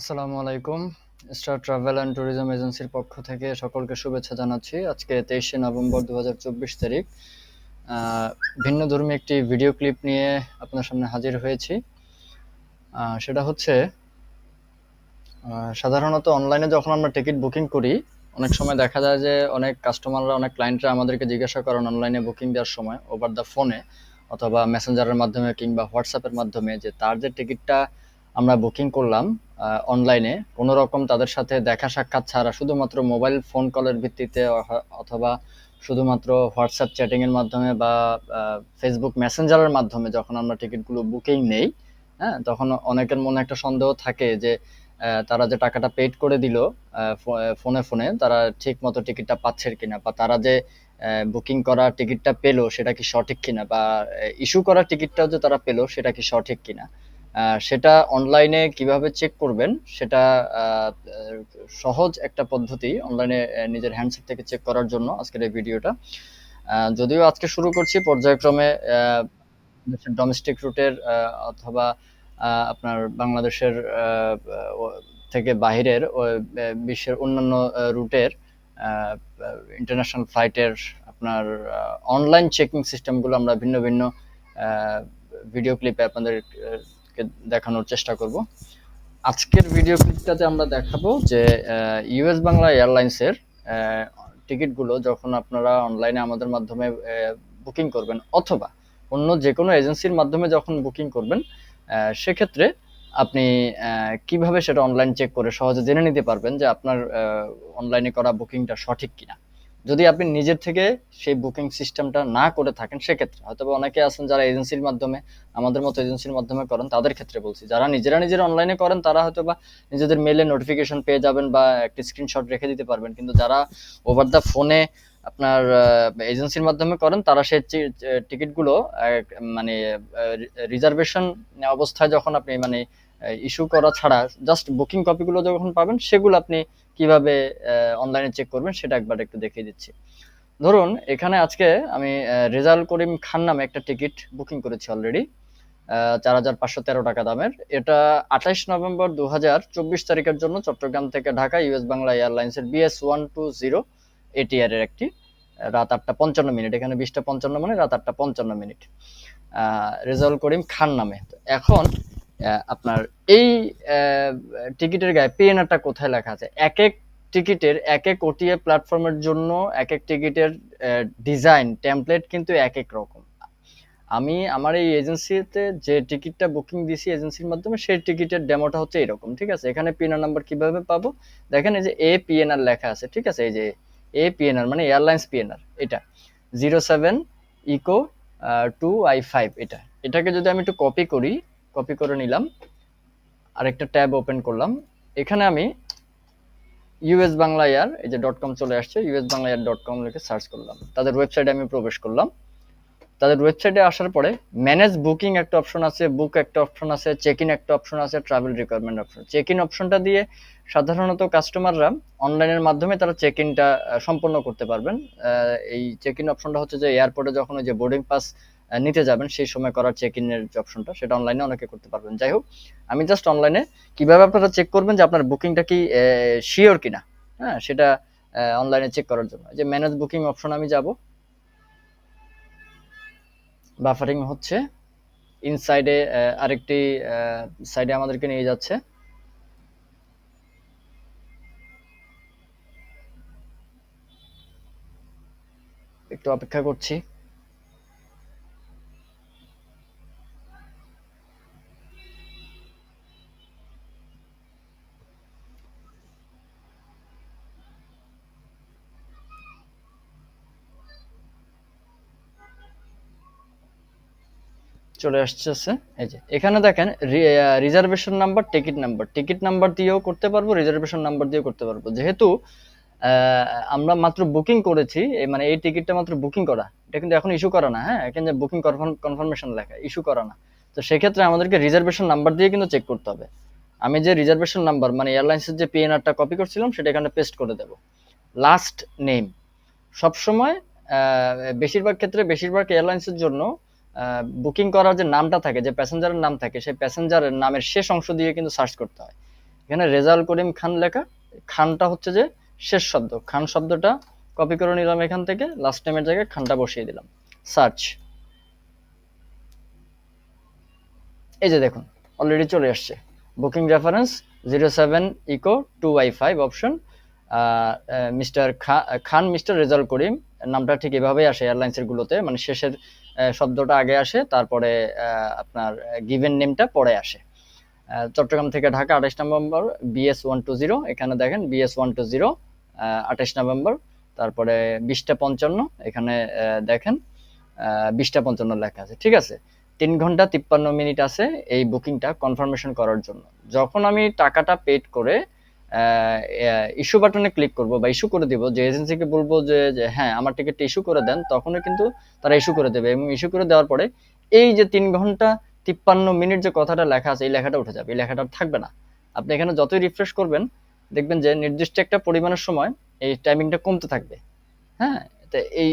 আসসালামু আলাইকুম। Star travel and tourism এজেন্সির পক্ষ থেকে সকলকে শুভেচ্ছা জানাচ্ছি। আজকে তেইশে নভেম্বর দু হাজার চব্বিশ তারিখ। ভিন্ন ধর্মী একটি ভিডিও ক্লিপ নিয়ে আপনার সামনে হাজির হয়েছি। সেটা হচ্ছে সাধারণত অনলাইনে যখন আমরা টিকিট বুকিং করি, অনেক সময় দেখা যায় যে অনেক কাস্টমাররা অনেক ক্লায়েন্টরা আমাদেরকে জিজ্ঞাসা করেন অনলাইনে বুকিং দেওয়ার সময় ওভার দ্য ফোনে অথবা মেসেঞ্জারের মাধ্যমে কিংবা হোয়াটসঅ্যাপের মাধ্যমে যে তার যে টিকিটটা আমরা বুকিং করলাম অনলাইনে কোনো রকম তাদের সাথে দেখা সাক্ষাৎ ছাড়া শুধুমাত্র মোবাইল ফোন কলের ভিত্তিতে, অথবা শুধুমাত্র হোয়াটসঅ্যাপ চ্যাটিংয়ের মাধ্যমে বা ফেসবুক মেসেঞ্জারের মাধ্যমে যখন আমরা টিকিটগুলো বুকিং নেই হ্যাঁ তখন অনেকের মনে একটা সন্দেহ থাকে যে তারা যে টাকাটা পেড করে দিল ফোনে ফোনে তারা ঠিক মতো টিকিটটা পাচ্ছে কিনা, বা তারা যে বুকিং করা টিকিটটা পেল, সেটা কি সঠিক কিনা, বা ইস্যু করা টিকিটটাও যে তারা পেল, সেটা কি সঠিক কিনা। সেটা অনলাইনে কীভাবে চেক করবেন, সেটা সহজ একটা পদ্ধতি অনলাইনে নিজের হ্যান্ডসেট থেকে চেক করার জন্য আজকের এই ভিডিওটা যদিও আজকে শুরু করছি, পর্যায়ক্রমে ডোমেস্টিক রুটের অথবা আপনার বাংলাদেশের থেকে বাহিরের বিশ্বের অন্যান্য রুটের ইন্টারন্যাশনাল ফ্লাইটের আপনার অনলাইন চেকিং সিস্টেমগুলো আমরা ভিন্ন ভিন্ন ভিডিও ক্লিপে আপনাদেরকে দেখানোর চেষ্টা করব। আজকের ভিডিও ক্লিপটাতে আমরা দেখাবো যে ইউএস বাংলা এয়ারলাইন্সের টিকিটগুলো যখন আপনারা অনলাইনে আমাদের মাধ্যমে বুকিং করবেন অথবা অন্য যে কোনো এজেন্সির মাধ্যমে যখন বুকিং করবেন সেক্ষেত্রে আপনি কীভাবে সেটা অনলাইন চেক করে সহজে জেনে নিতে পারবেন যে আপনার অনলাইনে করা বুকিংটা সঠিক কিনা। যদি আপনি নিজের থেকে সেই বুকিং সিস্টেমটা না করে থাকেন, সেক্ষেত্রে হয়তো অনেকে আছেন যারা এজেন্সির মাধ্যমে, আমাদের মতো এজেন্সির মাধ্যমে করেন, তাদের ক্ষেত্রে বলছি। যারা নিজেরা নিজেরা অনলাইনে করেন, তারা হয়তো বা নিজেদের মেলে নোটিফিকেশন পেয়ে যাবেন বা একটি স্ক্রিনশট রেখে দিতে পারবেন। কিন্তু যারা ওভার দ্য ফোনে আপনার এজেন্সির মাধ্যমে করেন, তারা সেই টিকিটগুলো মানে রিজার্ভেশন অবস্থায় যখন আপনি মানে ইস্যু করা ছাড়া জাস্ট বুকিং কপিগুলো যখন পাবেন, সেগুলো আপনি কীভাবে অনলাইনে চেক করবেন সেটা একবার একটু দেখিয়ে দিচ্ছি। ধরুন, এখানে আজকে আমি রেজাল করিম খান নামে একটা টিকিট বুকিং করেছি অলরেডি চার হাজার পাঁচশো তেরো টাকা দামের। এটা আঠাইশ নভেম্বর দু হাজার চব্বিশ তারিখের জন্য চট্টগ্রাম থেকে ঢাকা ইউএস বাংলা এয়ারলাইন্সের BS one two zero ATR এর একটি রাত আটটা পঞ্চান্ন মিনিট। এখানে বিশটা পঞ্চান্ন মানে রাত আটটা পঞ্চান্ন মিনিট। রেজাউল করিম খান নামে। এখন আপনার এই টিকিটের গায়ে পিএনআরটা কোথায় লেখা আছে? এক এক টিকিটের, এক এক ওটিএ প্ল্যাটফর্মের জন্য এক এক টিকিটের ডিজাইন টেমপ্লেট কিন্তু এক এক রকম। আমি আমার এই এজেন্সিতে যে টিকিটটা বুকিং দিছি এজেন্সির মাধ্যমে, সেই টিকিটের ডেমোটা হচ্ছে এরকম, ঠিক আছে? এখানে পিএনআর নাম্বার কীভাবে পাবো? দেখেন এই যে এ পিএনআর লেখা আছে, ঠিক আছে? এই যে এ পিএনআর মানে এয়ারলাইন্স পিএনআর এটা। Zero seven echo two I five এটা। এটাকে যদি আমি একটু কপি করি কপি করে নিলাম। আরেকটা ট্যাব ওপেন করলাম। এখানে আমি ইউএস বাংলা এয়ার এই যে ডট কম চলে আসছে US Bangla air dot com লিখে সার্চ করলাম। তাদের ওয়েবসাইটে আমি প্রবেশ করলাম। তাদের ওয়েবসাইটে আসার পরে ম্যানেজ বুকিং একটা অপশন আছে বুক একটা অপশন আছে চেক ইন একটা অপশন আছে travel requirement option check in অপশনটা দিয়ে সাধারণত কাস্টমাররা অনলাইনের মাধ্যমে তারা চেক ইনটা সম্পন্ন করতে পারবেন। এই চেক ইন অপশনটা হচ্ছে যে এয়ারপোর্টে যখন ওই যে বোর্ডিং পাস নিতে যাবেন, সেই সময় করার চেক ইনের যে অপশনটা সেটা অনলাইনে অনেকে করতে পারবেন। যাই হোক, আমি জাস্ট অনলাইনে কীভাবে আপনারা চেক করবেন যে আপনার বুকিংটা কি শিওর কিনা? হ্যাঁ সেটা অনলাইনে চেক করার জন্য। যে ম্যানেজ বুকিং অপশন আমি যাব। বাফারিং হচ্ছে ইনসাইডে আরেকটি সাইডে আমাদেরকে নিয়ে যাচ্ছে। একটু অপেক্ষা করছি। চলে আসছে। এই যে, এখানে দেখেন reservation number ticket number ticket number দিয়েও করতে পারব রিজার্ভেশন নাম্বার দিয়েও করতে পারব। যেহেতু আমরা মাত্র বুকিং করেছি মানে এই টিকিটটা মাত্র বুকিং করা। এটা কিন্তু এখন ইস্যু করা না হ্যাঁ? এখানে বুকিং কনফার্মেশন লেখা ইস্যু করা না। তো সেক্ষেত্রে আমাদেরকে রিজার্ভেশন নাম্বার দিয়ে কিন্তু চেক করতে হবে। আমি যে রিজার্ভেশন নাম্বার মানে এয়ারলাইন্সের যে পিএনআরটা কপি করছিলাম, সেটা এখানে পেস্ট করে দেব। লাস্ট নেম সবসময় বেশিরভাগ ক্ষেত্রে বেশিরভাগ এয়ারলাইন্সের জন্য বুকিং করার যে নামটা থাকে, যে প্যাসেঞ্জারের নাম থাকে, সেই প্যাসেঞ্জারের নামের শেষ অংশ দিয়ে কিন্তু সার্চ করতে হয়। এখানে রেজাউল করিম খান লেখা, খানটা হচ্ছে যে শেষ শব্দ। খান শব্দটা কপি করে নিলাম এখান থেকে লাস্ট নেমের জায়গায় খানটা বসিয়ে দিলাম। সার্চ এই যে দেখুন অলরেডি চলে আসছে। Booking reference zero seven echo two Y five option mister Khan mister Rezaul Karim, নামটা ঠিক এভাবেই আসে এয়ারলাইন্সের গুলোতে মানে শেষের শব্দটা আগে আসে, তারপরে আপনার গিভেন নেমটা পরে আসে। চট্টগ্রাম থেকে ঢাকা আঠাশ November BS one two zero এখানে দেখেন বিএস ওয়ান টু জিরো আঠাশ নভেম্বর, তারপরে বিশটা পঞ্চান্ন, এখানে দেখেন বিশটা পঞ্চান্ন লেখা আছে, ঠিক আছে? তিন ঘণ্টা তিপ্পান্ন মিনিট আছে এই বুকিংটা কনফার্মেশন করার জন্য। যখন আমি টাকাটা পেড করে ইস্যু বাটনে ক্লিক করব বা ইস্যু করে দিব। যে এজেন্সিকে বলব যে হ্যাঁ আমার টিকিটটা ইস্যু করে দেন তখনই কিন্তু তারা ইস্যু করে দেবে এবং ইস্যু করে দেওয়ার পরে এই যে তিন ঘণ্টা তিপ্পান্ন মিনিট যে কথাটা লেখা আছে, এই লেখাটা উঠে যাবে। এই লেখাটা থাকবে না। আপনি এখানে যতই রিফ্রেশ করবেন, দেখবেন যে নির্দিষ্ট একটা পরিমাণের সময় এই টাইমিংটা কমতে থাকবে। হ্যাঁ তো এই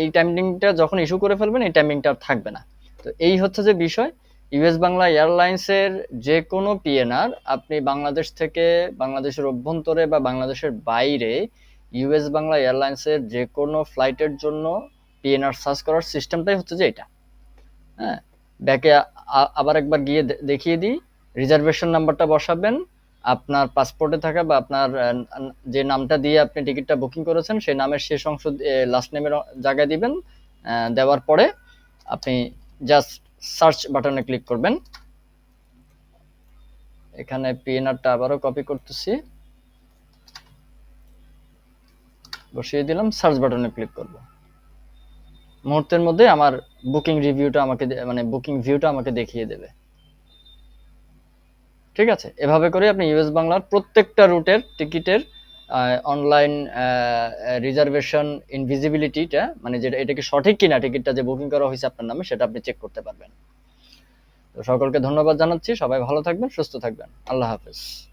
এই টাইমিংটা যখন ইস্যু করে ফেলবেন, এই টাইমিংটা আর থাকবে না। তো এই হচ্ছে যে বিষয়। ইউএস বাংলা এয়ারলাইন্সের যে কোনো পিএনআর আপনি বাংলাদেশ থেকে বাংলাদেশের অভ্যন্তরে বা বাংলাদেশের বাইরে ইউএস বাংলা এয়ারলাইন্সের যে কোনো ফ্লাইটের জন্য পিএনআর সার্চ করার সিস্টেমটাই হচ্ছে যে এটা। হ্যাঁ ব্যাকে আবার একবার গিয়ে দেখিয়ে দিই। রিজার্ভেশন নাম্বারটা বসাবেন। আপনার পাসপোর্টে থাকা বা আপনার যে নামটা দিয়ে আপনি টিকিটটা বুকিং করেছেন, সেই নামের শেষ অংশ লাস্ট নেমের জায়গায় দিবেন। দেওয়ার পরে আপনি জাস্ট সার্চ বাটনে ক্লিক করবেন। এখানে পিএনআরটা আবারও কপি করতেছি। বসিয়ে দিলাম, সার্চ বাটনে ক্লিক করব। মুহূর্তের মধ্যে আমার বুকিং রিভিউটা আমাকে মানে বুকিং ভিউটা আমাকে দেখিয়ে দেবে। ঠিক আছে? এভাবে করে আপনি ইউএস বাংলার প্রত্যেকটা রুটের টিকিটের অনলাইন রিজার্ভেশন ইনভিজিবিলিটিটা মানে যেটা, এটা কি সঠিক কিনা টিকিটটা যে বুকিং করা হয়েছে আপনার নামে, সেটা আপনি চেক করতে পারবেন। তো সকলকে ধন্যবাদ জানাচ্ছি, সবাই ভালো থাকবেন, সুস্থ থাকবেন। আল্লাহ হাফেজ।